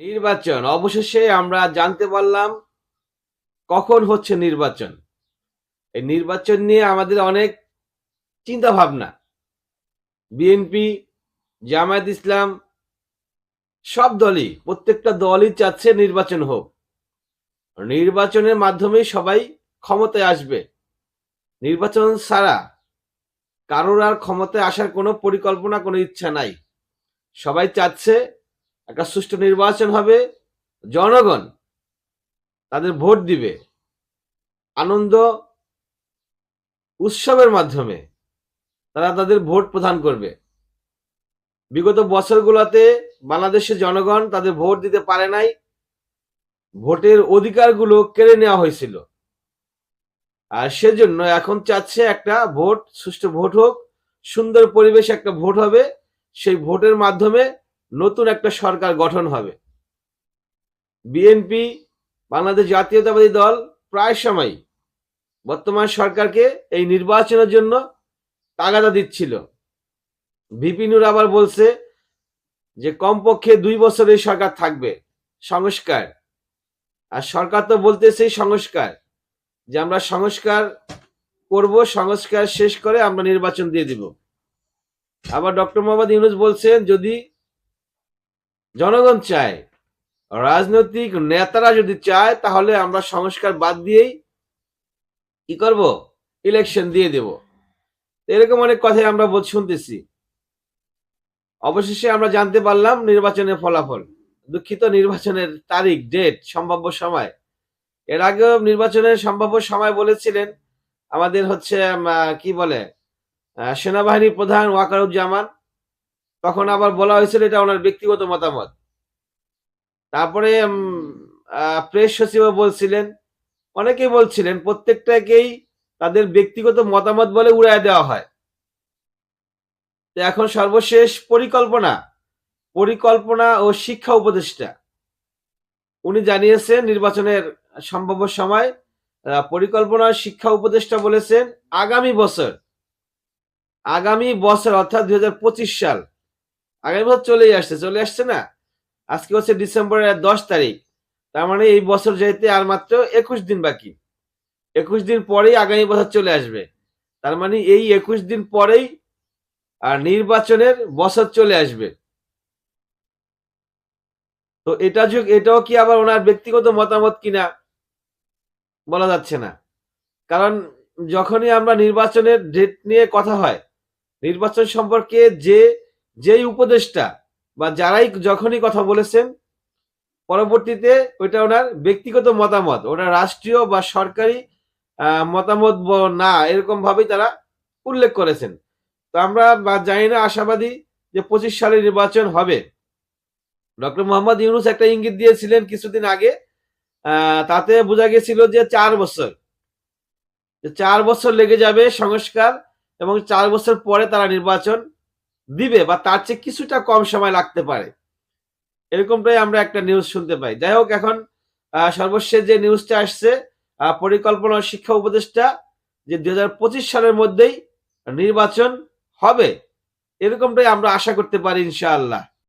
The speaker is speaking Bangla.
নির্বাচন। অবশেষে আমরা জানতে পারলাম কখন হচ্ছে নির্বাচন। এই নির্বাচন নিয়ে আমাদের অনেক চিন্তা ভাবনা বিএনপি, জামায়াত ইসলাম, সব দলই, প্রত্যেকটা দলই চাচ্ছে নির্বাচন হোক। নির্বাচনের মাধ্যমে সবাই ক্ষমতায় আসবে। নির্বাচন ছাড়া কারোর আর ক্ষমতায় আসার কোনো পরিকল্পনা, কোনো ইচ্ছা নাই। সবাই চাচ্ছে একটা সুষ্ঠু নির্বাচন হবে, জনগণ তাদের ভোট দিবে। আনন্দ উৎসবের মাধ্যমে তারা তাদের ভোট প্রদান করবে। বিগত বছরগুলোতে বাংলাদেশের জনগণ তাদের ভোট দিতে পারে নাই। ভোটের অধিকারগুলো কেড়ে নেওয়া হয়েছিল। আর সেজন্য এখন চাচ্ছে একটা ভোট, সুষ্ঠু ভোট হোক, সুন্দর পরিবেশ একটা ভোট হবে। সেই ভোটের মাধ্যমে নতুন একটা সরকার গঠন হবে। বিএনপি, বাংলাদেশ জাতীয়তাবাদী দল প্রায় সময় বর্তমান সরকারকে এই নির্বাচনের জন্য তাগাদা দিচ্ছিল। বিপিনুর আবার বলছে যে, কমপক্ষে দুই বছর এই সরকার থাকবে, সংস্কার। আর সরকার তো বলতেছে সংস্কার, যে আমরা সংস্কার করব, সংস্কার শেষ করে আমরা নির্বাচন দিয়ে দিব। আবার ডক্টর মোহাম্মদ ইউনুস বলছেন, যদি জনগণ চায়। রাজনৈতিক নেতারা যদি চায় তাহলে আমরা সংস্কার বাদ দিয়েই কি করব? ইলেকশন দিয়ে দেব। এরকম অনেক কথাই আমরা বল- শুনতেছি। অবশেষে আমরা জানতে পারলাম নির্বাচনের ফলাফল। দুঃখিত নির্বাচনের তারিখ ডেট সম্ভাব্য সময়। এর আগেও নির্বাচনের সম্ভাব্য সময় বলেছিলেন আমাদের হচ্ছে কি বলে আহ, সেনাবাহিনীর প্রধান ওয়াকারুজ্জামান। তখন আবার বলা হয়েছিল এটা ওনার ব্যক্তিগত মতামত। তারপরে প্রেস সচিবও বলছিলেন, অনেকেই বলছিলেন প্রত্যেকটাকেই তাদের ব্যক্তিগত মতামত বলে উড়ায় দেওয়া হয়। তো এখন সর্বশেষ পরিকল্পনা পরিকল্পনা ও শিক্ষা উপদেষ্টা। উনি জানিয়েছেন নির্বাচনের সম্ভাব্য সময় পরিকল্পনা শিক্ষা উপদেষ্টা বলেছেন আগামী বছর। আগামী বছর অর্থাৎ দুই হাজার পঁচিশ সাল। আগামী বছর চলেই আসছে, চলে আসছে না? আজকে হচ্ছে ডিসেম্বরের দশ তারিখ। তার মানে এই বছর যেতে আর মাত্র একুশ দিন বাকি। একুশ দিন পরেই আগামী বছর চলে আসবে। তার মানে এই একুশ দিন পরেই আর নির্বাচনের বছর চলে আসবে। তো এটা যুগ এটাও কি আবার ওনার ব্যক্তিগত মতামত কিনা বলা যাচ্ছে না। কারণ যখনই আমরা নির্বাচনের ডেট নিয়ে কথা হয়, নির্বাচন সম্পর্কে যে যেই উপদেষ্টা বা যারাই যখনই কথা বলেছেন, পরবর্তীতে ওইটা ওনার ব্যক্তিগত মতামত, ওটা রাষ্ট্রীয় বা সরকারি মতামত না, এরকম ভাবেই তারা উল্লেখ করেছেন। তো আমরা বা জানি না, আশাবাদী যে পঁচিশ সালে নির্বাচন হবে। ডক্টর মোহাম্মদ ইউনুস একটা ইঙ্গিত দিয়েছিলেন কিছুদিন আগে তাতে বোঝা গেছিল যে চার বছর চার বছর লেগে যাবে সংস্কার এবং চার বছর পরে তারা নির্বাচন দিবে বা তার চেয়ে কিছুটা কম সময় লাগতে পারে। এরকমটাই আমরা একটা নিউজ শুনতে পাই। যাই হোক, এখন সর্বশেষ যে নিউজটা আসছে পরিকল্পনা শিক্ষা উপদেষ্টা যে দুই হাজার পঁচিশ সালের মধ্যেই নির্বাচন হবে। এরকমটাই আমরা আশা করতে পারি ইনশাআল্লাহ।